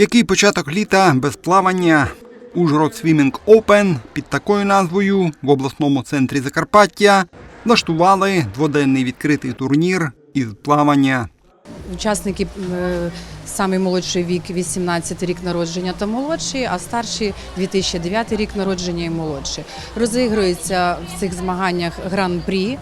Який початок літа без плавання? Ужгород Swimming Open під такою назвою в обласному центрі Закарпаття влаштували дводенний відкритий турнір із плавання. Учасники е, самий молодший вік 18 рік народження та молодший, а старші 2009 рік народження і молодші. Розігрується в цих змаганнях гран-прі.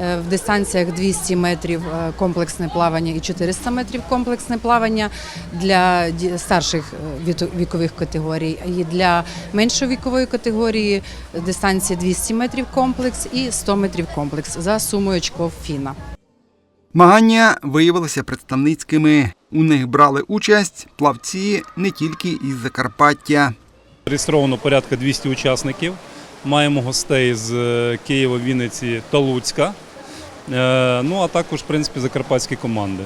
Е, В дистанціях 200 метрів е, комплексне плавання і 400 метрів комплексне плавання для старших е, вікових категорій. І для меншої вікової категорії дистанція 200 метрів комплекс і 100 метрів комплекс за сумою очков фіна. Змагання виявилися представницькими. У них брали участь плавці не тільки із Закарпаття. Реєстровано порядка 200 учасників. Маємо гостей з е, Києва, Вінниці та Луцька. Е, Ну а також, в принципі, закарпатські команди.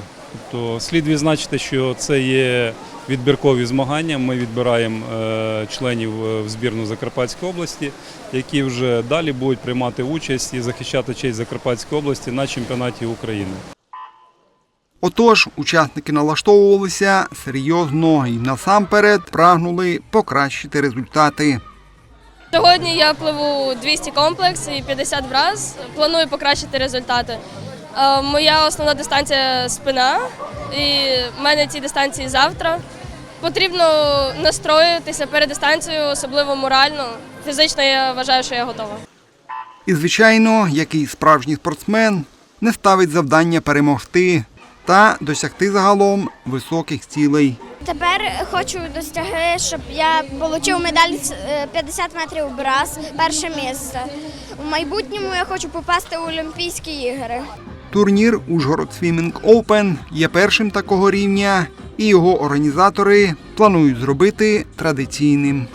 Тобто слід відзначити, що це є відбіркові змагання. Ми відбираємо е, членів в збірну Закарпатської області, які вже далі будуть приймати участь і захищати честь Закарпатської області на чемпіонаті України. Отож, учасники налаштовувалися серйозно і насамперед прагнули покращити результати. Сьогодні я пливу 200 комплекс і 50 враз. Планую покращити результати. Е, Моя основна дистанція спина, і в мене ці дистанції завтра. Потрібно настроїтися перед дистанцією, особливо морально. Фізично я вважаю, що я готова. І, звичайно, який справжній спортсмен не ставить завдання перемогти та досягти загалом високих цілей. Тепер хочу досягти, щоб я отримав медаль з, е, 50 метрів брас, перше місце. У майбутньому я хочу попасти у Олімпійські ігри. Турнір Ужгород Swimming Open є першим такого рівня, і його організатори планують зробити традиційним.